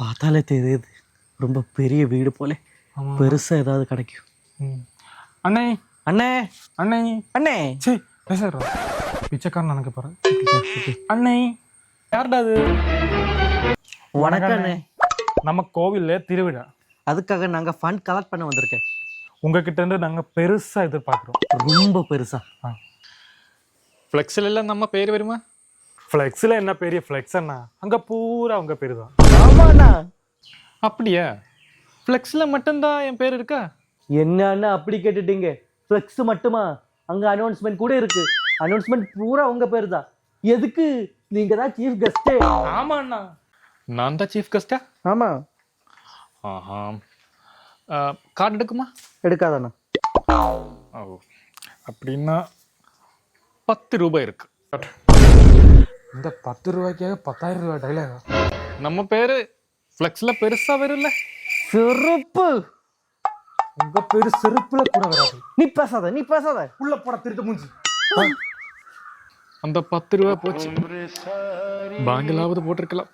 பார்த்தாலே தெரியுது. ரொம்ப பெரிய வீடு போல. பெருசா ஏதாவது கிடைக்கும். அண்ணே. அண்ணே. அண்ணே. அண்ணே. சே பேசுறோம் பிச்சைக்காரன் எனக்கு போறேன். அண்ணே. யார்டா அது? வணக்கம் அண்ணே. நம்ம கோவிலில் திருவிழா. அதுக்காக நாங்கள் ஃபண்ட் கலெக்ட் பண்ண வந்திருக்கேன். உங்ககிட்ட இருந்து நாங்கள் பெருசாக எதிர்பார்க்குறோம். ரொம்ப பெருசாக ஃப்ளெக்ஸில் எல்லாம் நம்ம பேர் வருமா? ஃப்ளெக்ஸில் என்ன பெரிய ஃப்ளெக்ஸ் அண்ணா? அங்கே பூரா அவங்க பேர் தான். ஆமாண்ணா அப்படியா? ஃப்ளெக்ஸில் மட்டும்தான் என் பேர் இருக்கா? என்னன்னா அப்படி கேட்டுட்டீங்க? ஃப்ளெக்ஸ் மட்டுமா? அங்க அனௌன்ஸ்மெண்ட் கூட இருக்கு. அனௌன்ஸ்மெண்ட் பூரா உங்க பேர் தான் எதுக்கு? நீங்க தான் சீஃப் கெஸ்டே ஆமா அண்ணா நான் தான் சீஃப் கெஸ்டா ஆமா. ஆஹா. கார்டு எடுக்குமா? எடுக்காதாண்ணா. ஓ அப்படின்னா பத்து ரூபாய் இருக்கு. இந்த பத்து ரூபாய்க்காக பத்தாயிரம் ரூபாய் டைலாகா நம்ம பேரு ஃப்ளெக்ஸில் பெருசா வரும்ல செருப்பு. உங்க பேரு செருப்புல கூட வராது. நீ பேசாத நீ பேசாத. உள்ள போட திருட்டு மூஞ்சி. அந்த பத்து ரூபா போச்சு. பேங்கிலாவது போட்டிருக்கலாம்.